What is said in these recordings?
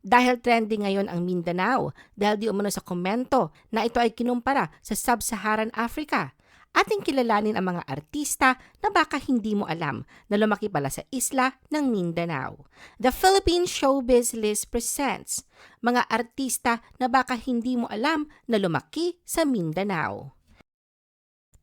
Dahil trending ngayon ang Mindanao dahil di umano sa komento na ito ay kinumpara sa Sub-Saharan Africa. Ating kilalanin ang mga artista na baka hindi mo alam na lumaki pala sa isla ng Mindanao. The Philippine Showbiz List presents mga artista na baka hindi mo alam na lumaki sa Mindanao.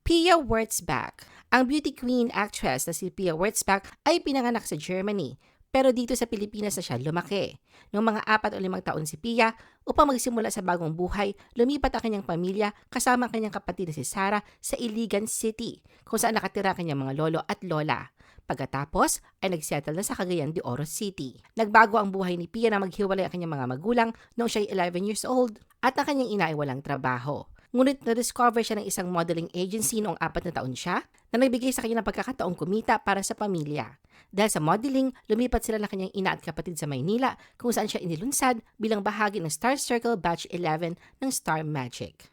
Pia Wurtzbach. Ang beauty queen actress na si Pia Wurtzbach ay pinanganak sa Germany, pero dito sa Pilipinas na siya lumaki. Noong mga apat o limang taon si Pia, upang magsimula sa bagong buhay, lumipat ang kanyang pamilya kasama ang kanyang kapatid na si Sarah sa Iligan City, kung saan nakatira ang kanyang mga lolo at lola. Pagkatapos ay nagsettle na sa Cagayan de Oro City. Nagbago ang buhay ni Pia na maghiwalay ang kanyang mga magulang noong siya ay 11 years old at ang kanyang ina ay walang trabaho. Ngunit na-discover siya ng isang modeling agency noong apat na taon siya na nagbigay sa kanya ng pagkakataong kumita para sa pamilya. Dahil sa modeling, lumipat sila ng kanyang ina at kapatid sa Maynila kung saan siya inilunsad bilang bahagi ng Star Circle Batch 11 ng Star Magic.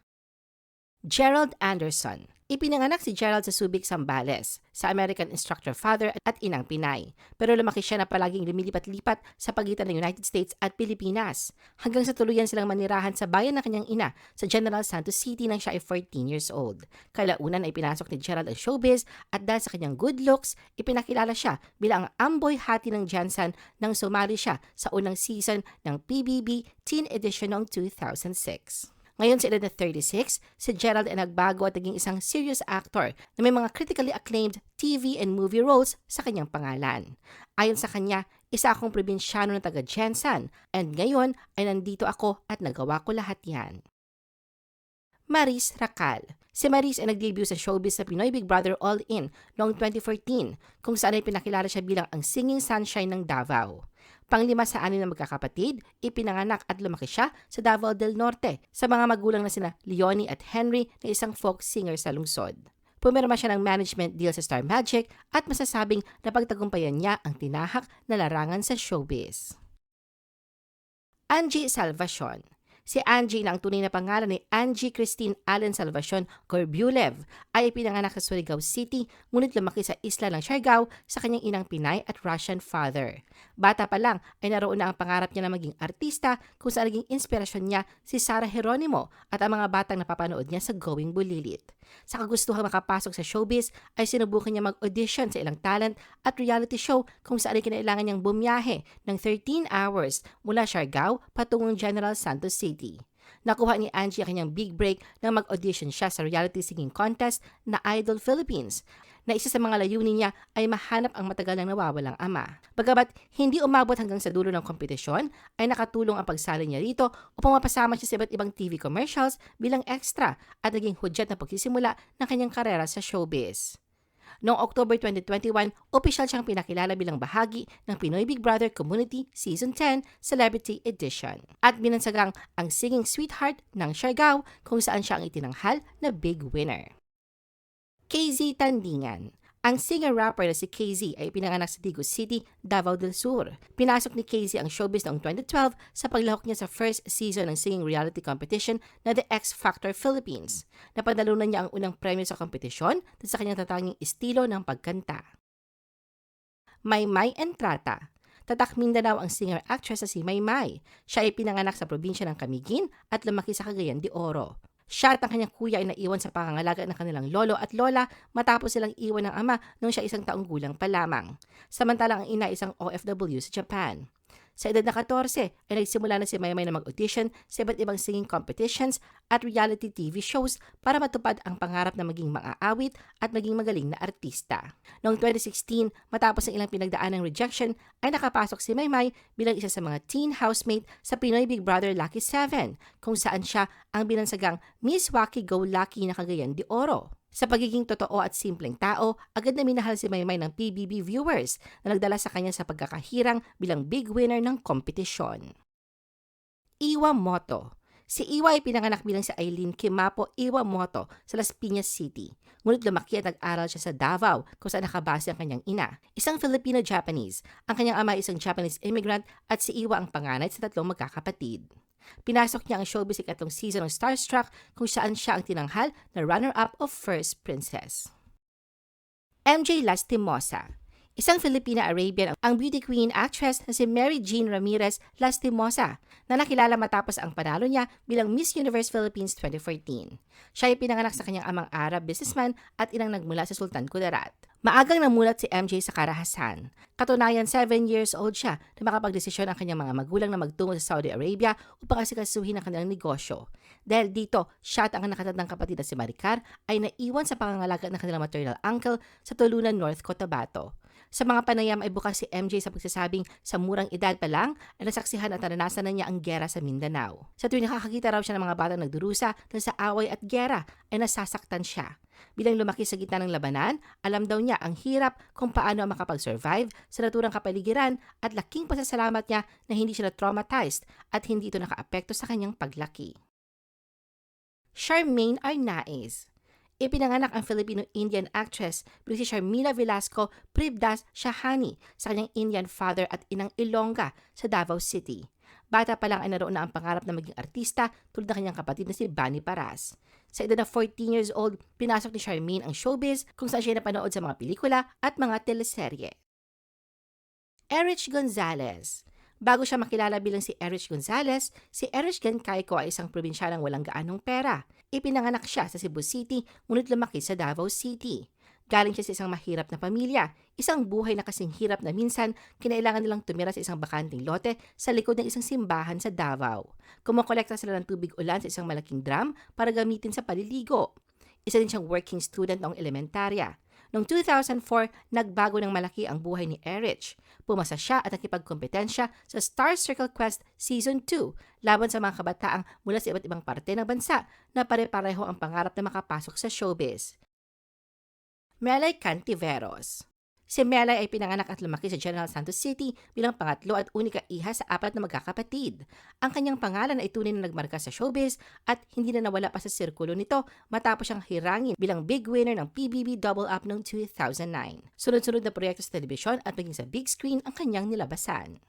Gerald Anderson Ipinanganak si Gerald sa Subic, Zambales, sa American instructor father at inang Pinay. Pero lumaki siya na palaging lumilipat-lipat sa pagitan ng United States at Pilipinas. Hanggang sa tuluyan silang manirahan sa bayan ng kanyang ina sa General Santos City nang siya ay 14 years old. Kalaunan ay pinasok ni Gerald ang showbiz at dahil sa kanyang good looks, ipinakilala siya bilang ang amboy hati ng Jansan nang sumali siya sa unang season ng PBB Teen Edition noong 2006. Ngayon sa edad na 36, si Gerald ay nagbago at naging isang serious actor na may mga critically acclaimed TV and movie roles sa kanyang pangalan. Ayon sa kanya, isa akong probinsyano na taga Jensen and ngayon ay nandito ako at nagawa ko lahat yan. Maris Racal. Si Maris ay nag-debut sa showbiz sa Pinoy Big Brother All In noong 2014 kung saan ay pinakilala siya bilang ang singing sunshine ng Davao. Panglima sa anin na magkakapatid, ipinanganak at lumaki siya sa Davao del Norte sa mga magulang na sina Leonie at Henry na isang folk singer sa lungsod. Pumirma siya ng management deal sa Star Magic at masasabing napagtagumpayan niya ang tinahak na larangan sa showbiz. Angie Salvacion Si Angie na ang tunay na pangalan ni Angie Christine Allen Salvacion Gorbulev ay pinanganak sa Surigao City ngunit lumaki sa isla ng Siargao sa kanyang inang Pinay at Russian father. Bata pa lang ay naroon na ang pangarap niya na maging artista kung saan naging inspirasyon niya si Sarah Geronimo at ang mga batang napapanood niya sa Going Bulilit. Sa kagustuhang makapasok sa showbiz ay sinubukan niya mag-audition sa ilang talent at reality show kung saan ay kinailangan niyang bumiyahe ng 13 hours mula Siargao patungong General Santos City. Nakuha ni Angie ang kanyang big break nang mag-audition siya sa reality singing contest na Idol Philippines na isa sa mga layunin niya ay mahanap ang matagal nang nawawalang ama. Bagamat hindi umabot hanggang sa dulo ng kompetisyon, ay nakatulong ang pagsali niya rito upang mapasama siya sa iba't ibang TV commercials bilang extra at naging hudyat na pagsisimula ng kanyang karera sa showbiz. Noong October 2021, opisyal siyang pinakilala bilang bahagi ng Pinoy Big Brother Community Season 10 Celebrity Edition. At binansagang ang Singing Sweetheart ng Siargao kung saan siya ang itinanghal na big winner. KZ Tandingan ang singer-rapper na si KZ ay pinanganak sa Digo City, Davao del Sur. Pinasok ni KZ ang showbiz noong 2012 sa paglahok niya sa first season ng singing reality competition na The X Factor Philippines. Napadalunan niya ang unang premyo sa kompetisyon at sa kanyang tatanging estilo ng pagkanta. Maymay Entrata Tatak Mindanao ang singer-actress na si Maymay. Siya ay pinanganak sa probinsya ng Camiguin at lumaki sa Cagayan de Oro. Siya at ang kanyang kuya ay naiwan sa pangangalaga ng kanilang lolo at lola matapos silang iwan ng ama nung siya isang taong gulang pa lamang. Samantalang ang ina isang OFW sa Japan. Sa edad na 14 ay nagsimula na si Maymay na mag-audition sa iba't ibang singing competitions at reality TV shows para matupad ang pangarap na maging mang-aawit at maging magaling na artista. Noong 2016, matapos ang ilang pinagdaan ng rejection, ay nakapasok si Maymay bilang isa sa mga teen housemate sa Pinoy Big Brother Lucky 7, kung saan siya ang binansagang Miss Wacky Go Lucky na Cagayan de Oro. Sa pagiging totoo at simpleng tao, agad na minahal si Maymay ng PBB viewers na nagdala sa kanya sa pagkakahirang bilang big winner ng kompetisyon. Iwa Moto Si Iwa ay pinanganak bilang si Eileen Kimapo Iwamoto sa Las Piñas City. Ngunit lumaki at nag-aral siya sa Davao kung saan nakabase ang kanyang ina. Isang Filipino-Japanese. Ang kanyang ama ay isang Japanese immigrant at si Iwa ang panganay sa tatlong magkakapatid. Pinasok niya ang showbiz ikatlong season ng Starstruck kung saan siya ang tinanghal na runner-up of First Princess. MJ Lastimosa Isang Filipina-Arabian ang beauty queen actress na si Mary Jean Ramirez Lastimosa na nakilala matapos ang panalo niya bilang Miss Universe Philippines 2014. Siya ay pinanganak sa kanyang amang Arab businessman at inang nagmula sa Sultan Kudarat. Maagang namulat si MJ sa karahasan. Katunayan, 7 years old siya na makapagdesisyon ang kanyang mga magulang na magtungo sa Saudi Arabia upang asikasuhin ang kanilang negosyo. Dahil dito, siya at ang nakatandang kapatid na si Maricar ay naiwan sa pangangalaga ng kanilang maternal uncle sa Tulunan, North Cotabato. Sa mga panayam ay bukas si MJ sa pagsasabing sa murang edad pa lang ay nasaksihan at naranasan na niya ang gera sa Mindanao. Sa tuwing nakakakita raw siya ng mga batang nagdurusa dahil sa away at gera ay nasasaktan siya. Bilang lumaki sa gitna ng labanan, alam daw niya ang hirap kung paano makapag-survive sa naturang kapaligiran at laking pasasalamat niya na hindi siya na-traumatized at hindi ito nakaapekto sa kanyang paglaki. Charmaine Arnaiz Ipinanganak ang Filipino-Indian actress bilang si Sharmila Velasco Privdas Shahani sa kanyang Indian father at inang Ilongga sa Davao City. Bata pa lang ay naroon na ang pangarap na maging artista tulad ng kanyang kapatid na si Bani Paras. Sa edad na 14 years old, pinasok ni Charmaine ang showbiz kung saan siya napanood sa mga pelikula at mga teleserye. Erich Gonzalez Bago siya makilala bilang si Erich Gonzalez, si Erich Gancayco ay isang probinsyalang walang gaanong pera. Ipinanganak siya sa Cebu City, ngunit lumaki sa Davao City. Galing siya sa isang mahirap na pamilya, isang buhay na kasing hirap na minsan kinailangan nilang tumira sa isang bakanting lote sa likod ng isang simbahan sa Davao. Kumukolekta sila ng tubig ulan sa isang malaking drum para gamitin sa paliligo. Isa din siyang working student noong elementarya. Noong 2004, nagbago ng malaki ang buhay ni Erich. Pumasa siya at nakipagkompetensya sa Star Circle Quest Season 2 laban sa mga kabataang mula sa iba't ibang parte ng bansa na pare-pareho ang pangarap na makapasok sa showbiz. Melay Cantiveros Si Melay ay pinanganak at lumaki sa General Santos City bilang pangatlo at unika iha sa apat na magkakapatid. Ang kanyang pangalan ay tunay na nagmarka sa showbiz at hindi na nawala pa sa sirkulo nito matapos siyang hirangin bilang big winner ng PBB Double Up noong 2009. Sunod-sunod na proyekto sa telebisyon at maging sa big screen ang kanyang nilabasan.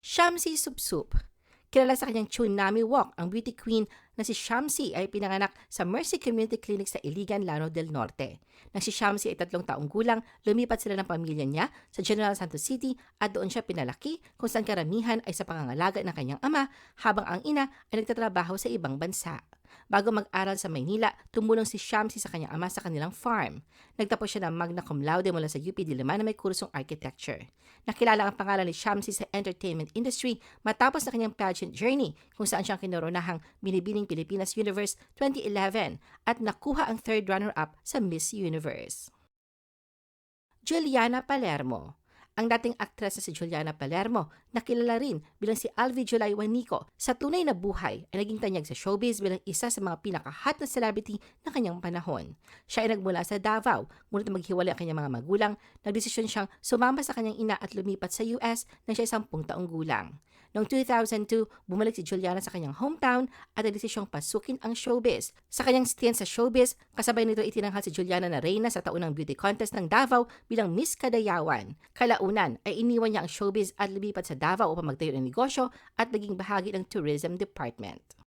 Shamsi Supsup Kilala sa kanyang Tsunami Walk, ang beauty queen na si Shamsi ay pinanganak sa Mercy Community Clinic sa Iligan, Lano del Norte. Nang si Shamsi ay tatlong taong gulang, lumipat sila ng pamilya niya sa General Santos City at doon siya pinalaki kung saan karamihan ay sa pangangalaga ng kanyang ama habang ang ina ay nagtatrabaho sa ibang bansa. Bago mag-aral sa Maynila, tumulong si Shamsi sa kanyang ama sa kanilang farm. Nagtapos siya ng magna cum laude mula sa UP Diliman na may kursong architecture. Nakilala ang pangalan ni Shamsi sa entertainment industry matapos na kanyang pageant journey kung saan siyang kinoronahang Binibining Pilipinas Universe 2011 at nakuha ang third runner-up sa Miss Universe. Juliana Palermo ang dating aktres na si Juliana Palermo, nakilala rin bilang si Alvi Julay Wanico. Sa tunay na buhay ay naging tanyag sa showbiz bilang isa sa mga pinaka-hot na celebrity ng kanyang panahon. Siya ay nagmula sa Davao, ngunit maghiwalay ang kanyang mga magulang, nagdesisyon siyang sumama sa kanyang ina at lumipat sa US nang siya sampung taong gulang. Noong 2002, bumalik si Juliana sa kanyang hometown at nagdesisyong pasukin ang showbiz. Sa kanyang stint sa showbiz, kasabay nito itinanghal si Juliana na reyna sa taunang beauty contest ng Davao bilang Miss Kadayawan. Kalaunan ay iniwan niya ang showbiz at lumipat sa Davao upang magtayo ng negosyo at naging bahagi ng tourism department.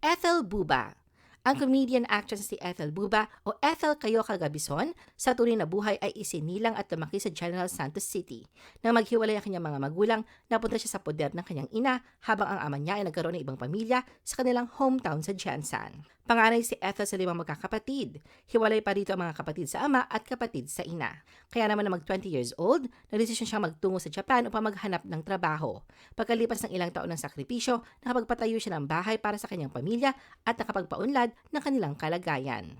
Ethel Buba ang comedian actress si Ethel Buba o Ethel Kayo Kagabison sa tunay na buhay ay isinilang at lumaki sa General Santos City. Nang maghiwalay ang kanyang mga magulang, napunta siya sa poder ng kanyang ina habang ang ama niya ay nagkaroon ng ibang pamilya sa kanilang hometown sa Jansan. Panganay si Ethel sa limang magkakapatid. Hiwalay pa rito ang mga kapatid sa ama at kapatid sa ina. Kaya naman na mag 20 years old, nagdesisyon siyang magtungo sa Japan upang maghanap ng trabaho. Pagkalipas ng ilang taon ng sakripisyo, nakapagpatayo siya ng bahay para sa kanyang pamilya at nakapagpaunlad ng kanilang kalagayan.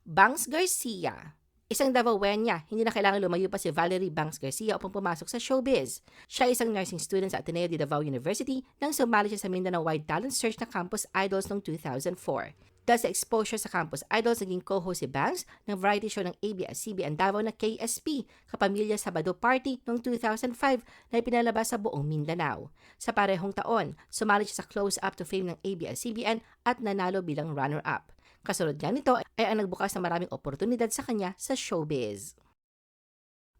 Bangs Garcia Isang Davaoeña, hindi na kailangan lumayo pa si Valerie Banks Garcia upang pumasok sa showbiz. Siya ay isang nursing student sa Ateneo de Davao University nang sumali siya sa Mindanao Wide Talent Search na Campus Idols noong 2004. Dahil sa exposure sa Campus Idols, naging co-host si Banks ng variety show ng ABS-CBN Davao na KSP, Kapamilya Sabado Party noong 2005 na ipinalabas sa buong Mindanao. Sa parehong taon, sumali siya sa Close Up to Fame ng ABS-CBN at nanalo bilang runner-up. Kasunod nga nito ay ang nagbukas ng maraming oportunidad sa kanya sa showbiz.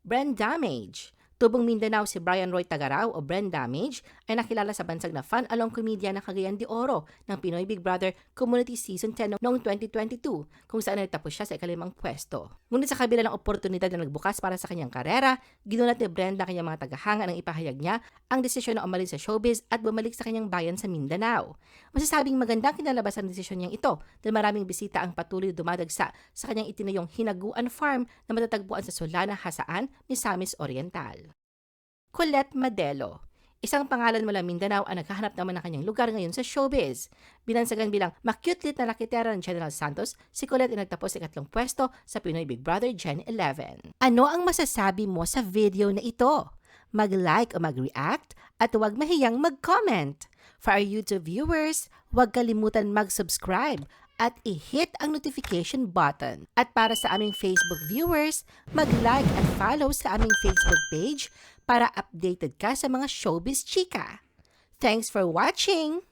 Brand Damage Tubong Mindanao si Brian Roy Tagaraw o Brand Damage ay nakilala sa bansag na fan-along komedya ng Cagayan de Oro ng Pinoy Big Brother Community Season 10 noong 2022 kung saan nagtapos siya sa ikalimang pwesto. Ngunit sa kabila ng oportunidad na nagbukas para sa kanyang karera, ginulat ni Brenda kanyang mga tagahanga nang ipahayag niya ang desisyon na umalis sa showbiz at bumalik sa kanyang bayan sa Mindanao. Masasabing magandang kinalabasan ang desisyon niyang ito dahil maraming bisita ang patuloy dumadagsa sa kanyang itinayong Hinaguan Farm na matatagpuan sa Solana, Hasaan, Misamis Oriental. Colette Madelo. Isang pangalan mula Mindanao ang naghahanap naman ng kanyang lugar ngayon sa showbiz. Binansagan bilang makyutlit na lakitera ng General Santos, si Colette ay nagtapos sa ikatlong pwesto sa Pinoy Big Brother Gen 11. Ano ang masasabi mo sa video na ito? Mag-like o mag-react at huwag mahiyang mag-comment. For our YouTube viewers, huwag kalimutan mag-subscribe at i-hit ang notification button. At para sa aming Facebook viewers, mag-like at follow sa aming Facebook page para updated ka sa mga showbiz chika. Thanks for watching!